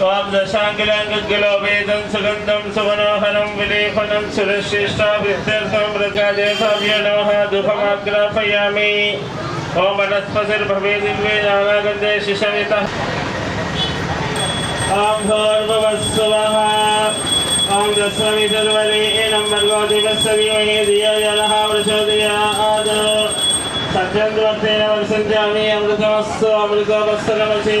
त्वां दशाङ्गिलाङ्गिलो वेदं सुगन्धं सुमनोहरं विलेपनं सुरश्रेष्ठाभित्यर्थं प्रकाशेताभ्यो नमः धूपमाग्रापयामि ॐ वनस्पतिर्भवेदिन्वे नानागन्धे शिशवितः ॐ भोर्भुवस्सुवः ॐ दस्वमितर्वरेणं भर्गो देवस्य धीमहि धियो यो नः प्रचोदयात् सत्यन्द्वर्तेन वर्षन्त्यामि अमृतमस्तु अमृतवत्सरमसि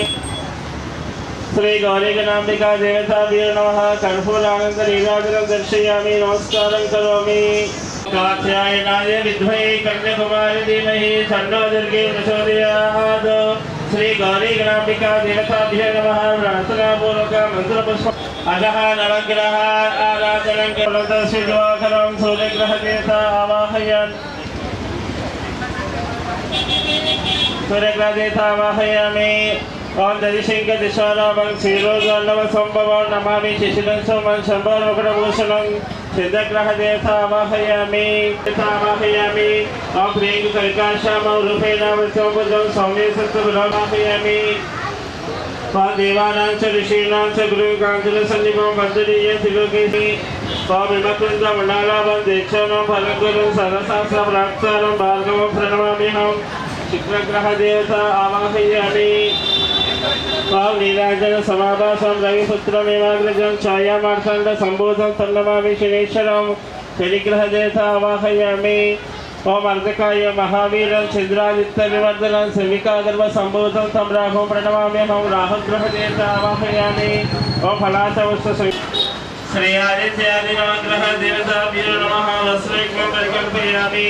सृजयामसि श्रीगौरीगणाम्बिका देवता वीर नमः। कर्पूरानन्दलीलाजलं दर्शयामि नमस्कारं करोमि। कात्यायनाय विद्महे कन्याकुमारी धीमहि तन्नो दुर्गे प्रचोदयात् श्री गौरी गणाम्बिका देवताभ्यो नमः। प्रार्थनापूर्वक मन्त्रपुष्प। अधः नवग्रह आराधनं दिवाकरं सूर्यग्रहदेवता आवाहयन्। सूर्यग्रहदेवता आवाहयामि। ओम जयशंकर दिशारामं श्रीरोजाण्डव सम्भवं नमामि। शिशिरसोमं शम्भरमुकुटभूषणं सिद्धग्रहदेवतावाहयामि देवतावाहयामि ॐ ह्रीं कर्काश्यामं रूपेण वृत्योपजं सौम्ये सत्त्वविलोमाहयामि ॐ देवानां च ऋषीणां च गुरुकाञ्चलसन्निभं वन्दनीय त्रिलोकेशि। ॐ विमकुन्द मण्डालाभं दीक्षानं फलङ्कुलं सरसास्त्रप्राप्तारं भार्गवं प्रणमाम्यहं। शुक्रग्रहदेवता आवाहयामि। తాం సమాభాసం రవిపుత్రమేవాగ్రజం ఛాయామార్తాండ సంబోధం తన్నమామి శనేశ్వరం పెరిగ్రహ అవాహయామి ఓం అర్ధకాయ మహావీరం చంద్రాదిత్య వివర్ధనం శమికాగర్వ సంబోధం తం ప్రణమామ్యహం రాహుగ్రహ దేత అవాహయామి ఓం ఫలాసవస్వ శ్రీ ఆదిత్యాది నవగ్రహ దేవతాభ్యో నమ వస్త్రయుగ్మం పరికల్పయామి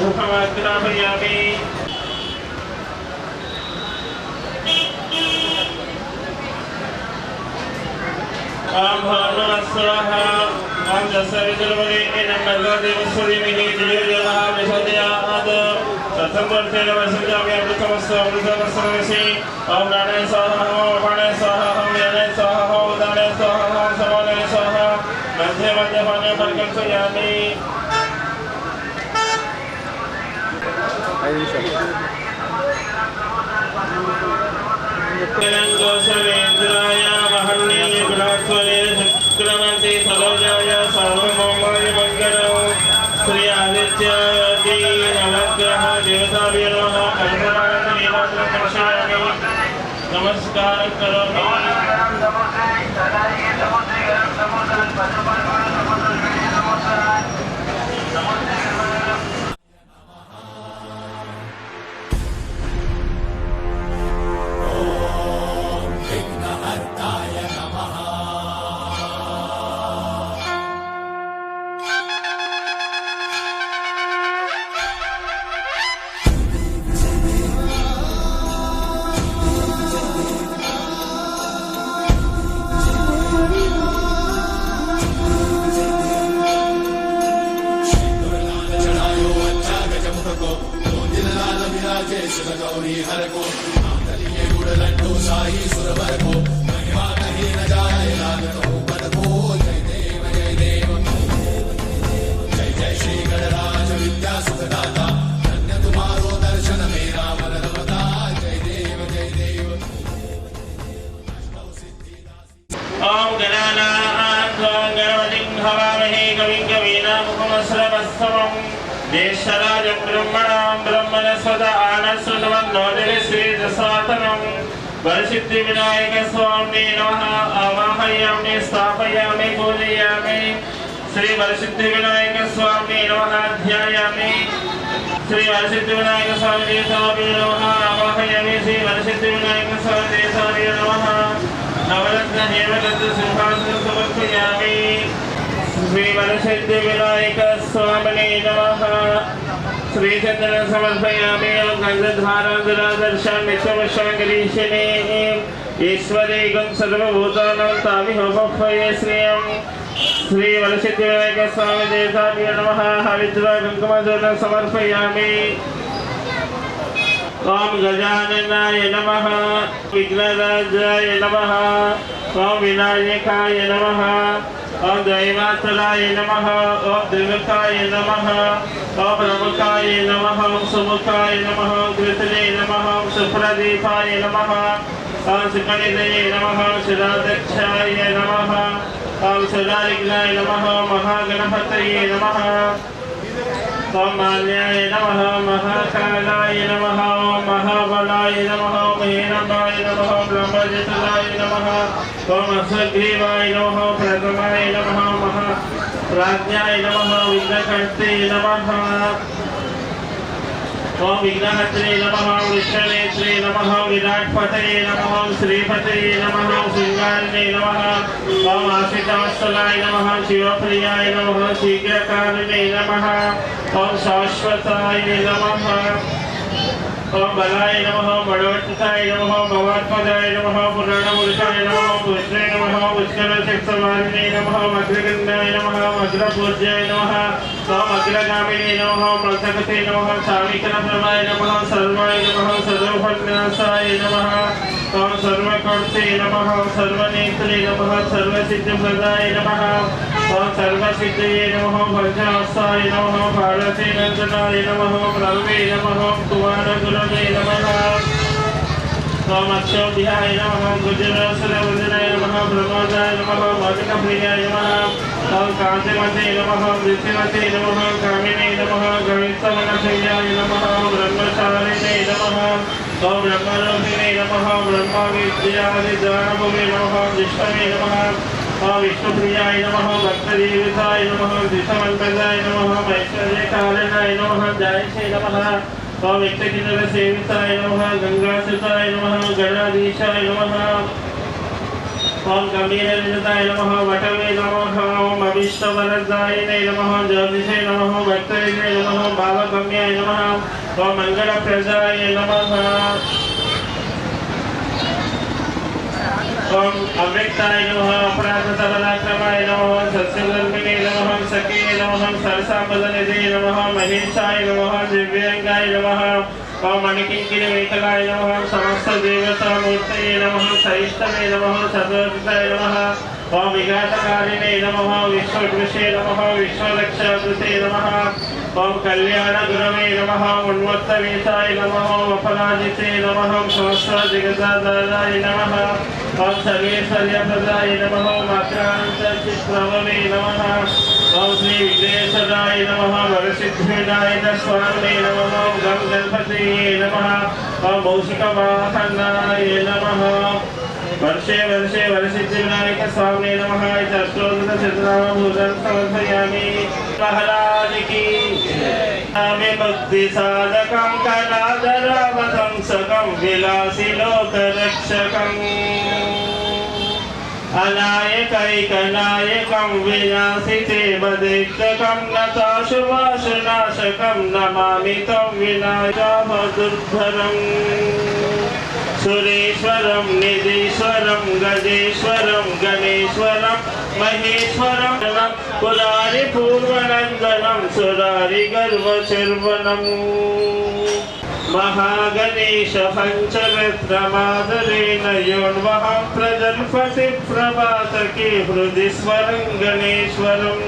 मुखमाग्रापयामि आम्भानुस्वः आं दशविदुर्वरे एनं भगवदेवस्वरिमिः दिव्यजलः विशदयात्। प्रथमवर्षेण वसुजामि अमृतमस्व अमृतमस्वमसि ॐ नारायण स्वाहा नमो पाणाय स्वाहा। शरङ्गोषवेन्द्राय महण्ये गुणात्मने शुक्रवर्ति सरोजाय सर्वमङ्गलाय मङ्गलौ। श्री आदित्यादि नवग्रह देवताभ्यो नमः कर्षयामि नमस्कारं करोमि नमस्ते ॐ गणानां गणपतिं हवामहे कविं कवीनामुखमस्रवस्तमं ज्येष्ठराजं ब्रह्मणां ब्रह्मणस्वत आनशृण्वन्नोदिश्रीदसातनं वरसिद्धिविनायकस्वामिने नमः आवाहयामि स्थापयामि पूजयामि श्रीवरसिद्धिविनायकस्वामिने नमः ध्यायामि श्री वरसिद्धिविनायक स्वामी देवताभ्यो नमः आवाहयामि श्री वरसिद्धिविनायक स्वामी देवताभ्यो नमः नवरत्नमेव तत् सिंहासनं समर्पयामि श्रीमनसिद्धिविनायकस्वामिने नमः श्रीचन्दनं समर्पयामि गन्धधारादुरादर्शं नित्यमश्वं करिष्यणे ईश्वरेकं सर्वभूतानां ताभिहोपह्वये श्रियं श्रीवरसिद्धिविनायकस्वामिदेवताभ्यो नमः। हरिद्रा कुङ्कुमधूर्णं समर्पयामि। ॐ गजाननाय नमः, विघ्नराजाय नमः ॐ विनायकाय नमः ॐ दैवातराय नमः ॐ द्विमुखाय नमः ॐ प्रमुखाय नमः ॐ सुमुखाय नमः ॐ कृतने नमः ॐ सुप्रदीपाय नमः ॐ सुकणितये नमः शिराध्यक्षाय नमः ॐ सुरारिघ्नाय नमः, महागणपतये नमः ఓం మాన్యాయ నమ మహాకాళాయ నమ ఓం మహాబలాయ నమ ఓం హీనంబాయ నమ ఓం లంబజతులాయ నమ ఓం అసగ్రీవాయ నమ ప్రథమాయ నమ మహా ప్రాజ్ఞాయ నమ విఘ్నకర్తే నమ ॐ विघ्नहत्रे नमः। विश्वनेत्रे नमः विराटपतये नमः श्रीपतये नमः शृङ्गारिणे नमः ओम आशितास्थलाय नमः शिवप्रियाय नमः शीघ्रकारिणे नमः ओम शाश्वताय नमः। ॐ बलाय नमः बडवत्ताय नमः, भवात्मजाय नमः पुराणपुरुषाय नमः पुष्णे नमः, पुष्करशक्तवारिणे नमः अग्रगन्धाय नमः अग्रपूज्याय नमः ॐ अग्रगामिने नमः मृतकते नमः सामिकरप्रभाय नमः, सर्वाय नमः सर्वभन्यासाय नमः ॐ सर्वकर्ते नमः, सर्वनेत्रे नमः, सर्वसिद्धिप्रदाय नमः ఓం సర్వసిద్ధయే నమ భద్రాస్తాయ నమ పార్వతీనందనాయ నమ రవే నమ కుమారగుణే నమ సోమక్షోభ్యాయ నమ గుజరాసురవదనాయ నమ ప్రమోదాయ నమ మధుకప్రియాయ నమ ఓం కాంతిమతే నమ వృత్తిమతే నమ కామినే నమ గవిత్తమనప్రియాయ నమ బ్రహ్మచారిణే నమ ఓం బ్రహ్మలోకినే నమ బ్రహ్మ విద్యాది జానభూమి నమ జిష్ణమే నమ विष्णुप्रियाय नमः भक्तजीविताय नमः दिशमन्त्रदाय नमः, वैश्वर्यकालिनाय नमः जयसे नमः ॐ व्यक्तकिन्नरसेविताय नमः, गङ्गासुताय नमः गणाधीशाय नमः ॐ गम्भीरनिताय नमः वटवे नमः ॐ अभीष्टवरदायिने नमः, ज्योतिषे नमः भक्तविदे नमः, भावगम्याय नमः ॐ मङ्गलप्रदाय नमः। ओम अव्यक्ताय नमः अपराधतबलाक्रमाय नमः सस्यधर्मिणे नमः सखे नमः सरसापदनिधे नमः महेशाय नमः दिव्यांगाय नमः ओम मणिकिङ्किणवेकलाय नमः समस्तदेवतामूर्तये नमः सहिष्ठवे नमः सदोदिताय नमः ओम विघातकारिणे नमः विश्वदृशे नमः विश्वरक्षाकृते नमः ओम कल्याणगुरवे नमः उन्मत्तवेशाय नमः अपराजिते नमः सहस्रजगदाधाराय नमः ओम सर्वेश्वर्यप्रदाय नमः मकरान्तचित्रववे नमः ओम श्री विघ्नेश्वराय नमः वरसिद्धिविनायक स्वामिने नमः। गं गणपतये नमः ओम मौषिकवाहनाय नमः वर्षे वर्षे वरसिद्धिविनायक स्वामिने नमः इति अष्टोदशतनामभूतं समर्पयामि महाराज आमे भक्ति साधकं कलाधरावतं सकं विलासि लोकरक्षकम् अनायकैकनायकं विनाशिते वदिष्टकं नताशुभाशनाशकं नमामि तं विनाशाभदुर्धरम् सुरेश्वरं निधीश्वरं गजेश्वरं गणेश्वरं महेश्वरं पुरारि पूर्वनन्दनं सुरारि गर्वचिर्वनम् महागणेश पञ्चरत्नमादरेण योन्वः प्रजल्पति प्रभातके हृदि स्वरं गणेश्वरम्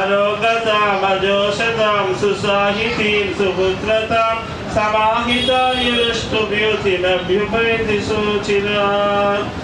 अरोगतामजोषतां सुसाहितीं सुपुत्रतां समाहितायुष्टुभ्युतिमभ्युपैति सूचिरात्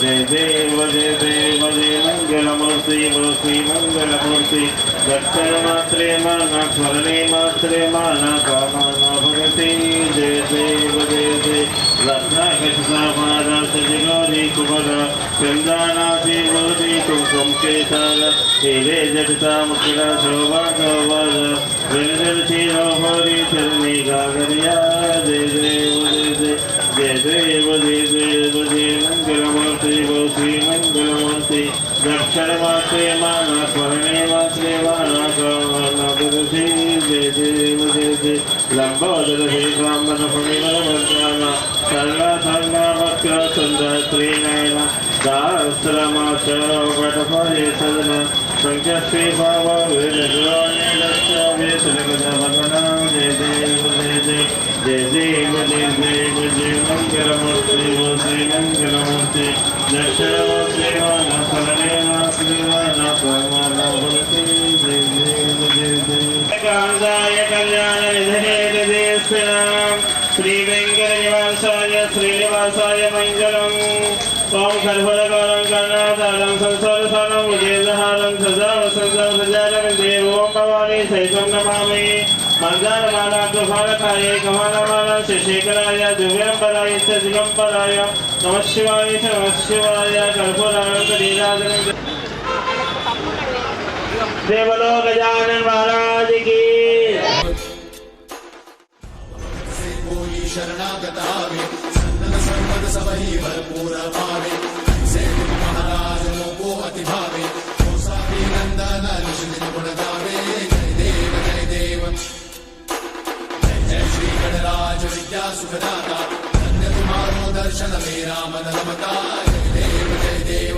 जय देव जय देव, जय मङ्गलमूर्ति मूर्ति मङ्गलमूर्ति दक्षिणमात्रे मा न स्मरणे मात्रे मा न कामा न भगति जय देव। जय जय रत्नाकशसापादाशजगौरी कुमर चन्दानाथि मूर्ति कुङ्कुं केतार हीरे जटिता मुकुर सौभागवर जल जल, क्षीरो हरि चरणी, गागरिया। जय देव, जय जय देव जय देव जय मङ्गलमूर्ति भवति मङ्गलमूर्ति दक्षिणमात्रे मानपर्णे मात्रे मानाकामनादशी जय देव जय जय लम्बोदरसे ब्राह्मणपुणिमलमन्त्राम सर्वधर्मावक्र सुन्दर श्रीनायन सहस्रमाचरोपटफले सदन स्वर्गस्वे भावो विरजोनिलक्षावेशनगजभगणा जय जय देव जय देव जय मङ्गलमूर्ति वो श्रीमङ्गलमूर्ति दक्षिणो श्रीमानफलनेनाश्रीमानाफलमानाभवति जय ओम सर्वदा करणादानं संसारसानं मुदेदहारं सहितं नमामि मन्दारमाला प्रभारकाय कमलमाला शशिकराय दिव्यम्बराय, च दिगम्बराय, नमः शिवाय च नमः शिवाय कर्पूराङ्गलीलादनं देवलो गजानन महाराज की। शरणागता भरपूर पावे सुखदाता धन्य तुम्हारो दर्शन मेरा मन रमता जय देव जय देव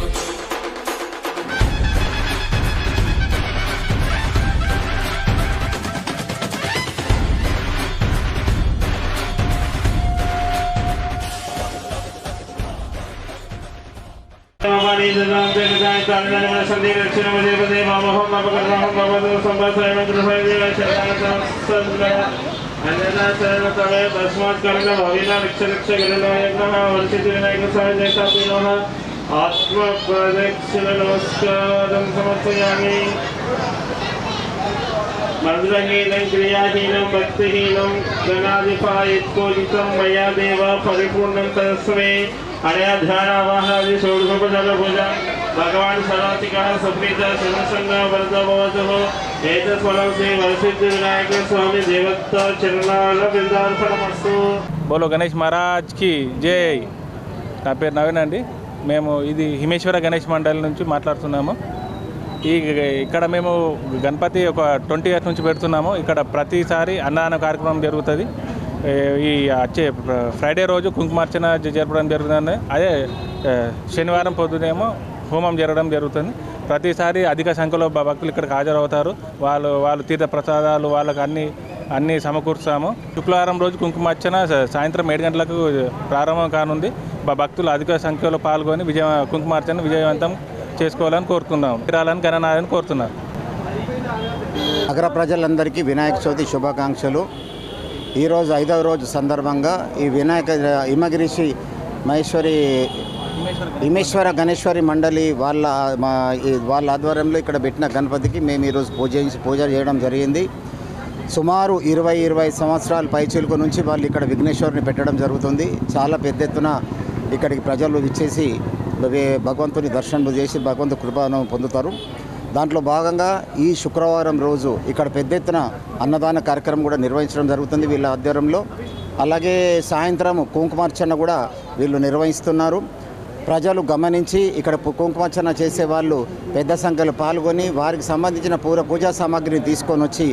अन्यदाचरणतले भस्मात्करणभविनाक्षलक्षगिरिनायकः वर्षितविनायकसहजैतापि नमः आत्मप्रदक्षिणनमस्कारं समर्पयामि मन्दहीनं क्रियाहीनं भक्तिहीनं गणाधिपायत्पूजितं मया देव परिपूर्णं तस्मै దేవ పరిపూర్ణం తస్మే అనయా ధ్యానావాహాది షోడశోపచార పూజ భగవాన్ సర్వాతిక సుప్రీత శివసంగ వరద భవతు ఏతస్ఫలం శ్రీ వరసిద్ధి వినాయక స్వామి దేవత చరణాల బృందార్పణమస్తు బోలో గణేష్ మహారాజ్కి జై నా పేరు నవీన్ అండి. మేము ఇది హిమేశ్వర గణేష్ మండలి నుంచి మాట్లాడుతున్నాము. ఈ ఇక్కడ మేము గణపతి ఒక ట్వంటీ ఇయర్స్ నుంచి పెడుతున్నాము. ఇక్కడ ప్రతిసారి అన్నదాన కార్యక్రమం జరుగుతుంది. ఈ వచ్చే ఫ్రైడే రోజు కుంకుమార్చన జరపడం జరుగుతుంది. అదే శనివారం పొద్దునేమో హోమం జరగడం జరుగుతుంది. ప్రతిసారి అధిక సంఖ్యలో భక్తులు ఇక్కడికి హాజరవుతారు. వాళ్ళు వాళ్ళు తీర్థ ప్రసాదాలు వాళ్ళకి అన్ని అన్నీ సమకూర్చాము. శుక్రవారం రోజు కుంకుమార్చన సాయంత్రం ఏడు గంటలకు ప్రారంభం కానుంది. భక్తులు అధిక సంఖ్యలో పాల్గొని విజయ కుంకుమార్చన విజయవంతం చేసుకోవాలని కోరుతున్నాం తీరాలని గణనాలని కోరుతున్నారు. నగర ప్రజలందరికీ వినాయక చవితి శుభాకాంక్షలు. ఈరోజు ఐదవ రోజు సందర్భంగా ఈ వినాయక హిమగిరిషి మహేశ్వరి హిమేశ్వర గణేశ్వరి మండలి వాళ్ళ మా వాళ్ళ ఆధ్వర్యంలో ఇక్కడ పెట్టిన గణపతికి మేము ఈరోజు పూజ పూజ చేయడం జరిగింది. సుమారు ఇరవై ఇరవై సంవత్సరాల పైచిలుకు నుంచి వాళ్ళు ఇక్కడ విఘ్నేశ్వరుని పెట్టడం జరుగుతుంది. చాలా పెద్ద ఎత్తున ఇక్కడికి ప్రజలు ఇచ్చేసి భగవంతుని దర్శనం చేసి భగవంతు కృపను పొందుతారు. దాంట్లో భాగంగా ఈ శుక్రవారం రోజు ఇక్కడ పెద్ద ఎత్తున అన్నదాన కార్యక్రమం కూడా నిర్వహించడం జరుగుతుంది వీళ్ళ ఆధ్వర్యంలో. అలాగే సాయంత్రం కుంకుమార్చన కూడా వీళ్ళు నిర్వహిస్తున్నారు. ప్రజలు గమనించి ఇక్కడ కుంకుమార్చన చేసే వాళ్ళు పెద్ద సంఖ్యలో పాల్గొని వారికి సంబంధించిన పూర పూజా సామాగ్రిని తీసుకొని వచ్చి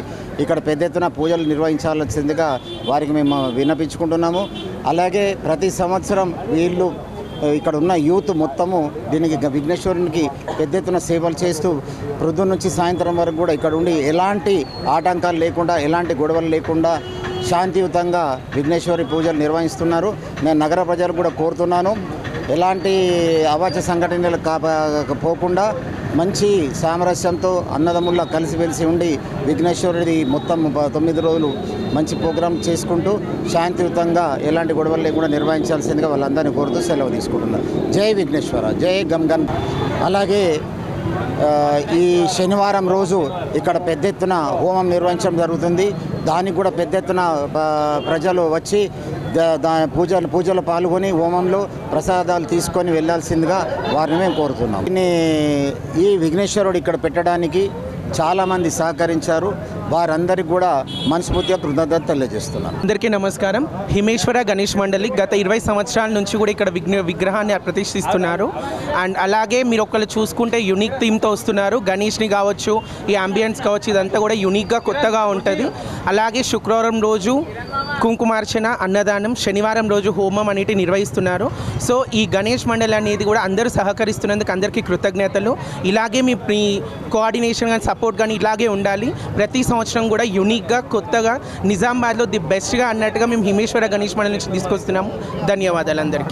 ఇక్కడ పెద్ద ఎత్తున పూజలు నిర్వహించాల్సిందిగా వారికి మేము విన్నపించుకుంటున్నాము. అలాగే ప్రతి సంవత్సరం వీళ్ళు ఇక్కడ ఉన్న యూత్ మొత్తము దీనికి విఘ్నేశ్వరునికి పెద్ద ఎత్తున సేవలు చేస్తూ ప్రొద్దు నుంచి సాయంత్రం వరకు కూడా ఇక్కడ ఉండి ఎలాంటి ఆటంకాలు లేకుండా ఎలాంటి గొడవలు లేకుండా శాంతియుతంగా విఘ్నేశ్వరి పూజలు నిర్వహిస్తున్నారు. నేను నగర ప్రజలు కూడా కోరుతున్నాను. ఎలాంటి అవాచ సంఘటనలు కాపా పోకుండా మంచి సామరస్యంతో అన్నదమ్ముల్లా కలిసిమెలిసి ఉండి విఘ్నేశ్వరుడి మొత్తం తొమ్మిది రోజులు మంచి ప్రోగ్రాం చేసుకుంటూ శాంతియుతంగా ఎలాంటి గొడవలు లేకుండా నిర్వహించాల్సిందిగా వాళ్ళందరినీ కోరుతూ సెలవు తీసుకుంటున్నారు. జై విఘ్నేశ్వర జై గమ్గన్ అలాగే ఈ శనివారం రోజు ఇక్కడ పెద్ద ఎత్తున హోమం నిర్వహించడం జరుగుతుంది. దానికి కూడా పెద్ద ఎత్తున ప్రజలు వచ్చి దా- దా పూజలు పూజలు పాల్గొని హోమంలో ప్రసాదాలు తీసుకొని వెళ్ళాల్సిందిగా వారిని మేము కోరుతున్నాం. ఈ విఘ్నేశ్వరుడు ఇక్కడ పెట్టడానికి చాలామంది సహకరించారు. వారందరికీ కూడా మనస్ఫూర్తిగా కృతజ్ఞత తెలియజేస్తున్నాను. అందరికీ నమస్కారం. హిమేశ్వర గణేష్ మండలి గత ఇరవై సంవత్సరాల నుంచి కూడా ఇక్కడ విఘ్న విగ్రహాన్ని ప్రతిష్ఠిస్తున్నారు. అండ్ అలాగే మీరు ఒకళ్ళు చూసుకుంటే యునిక్ థీమ్తో వస్తున్నారు. గణేష్ని కావచ్చు ఈ అంబియన్స్ కావచ్చు ఇదంతా కూడా యునిక్గా కొత్తగా ఉంటుంది. అలాగే శుక్రవారం రోజు కుంకుమార్చన అన్నదానం శనివారం రోజు హోమం అనేటి నిర్వహిస్తున్నారు. సో ఈ గణేష్ మండలి అనేది కూడా అందరూ సహకరిస్తున్నందుకు అందరికీ కృతజ్ఞతలు. ఇలాగే మీ మీ కోఆర్డినేషన్ కానీ సపోర్ట్ కానీ ఇలాగే ఉండాలి. ప్రతి సంవత్సరం సంవత్సరం కూడా యునిక్గా కొత్తగా నిజామాబాద్లో ది బెస్ట్గా అన్నట్టుగా మేము హిమేశ్వర గణేష్ మండలి నుంచి తీసుకొస్తున్నాము. ధన్యవాదాలు అందరికీ.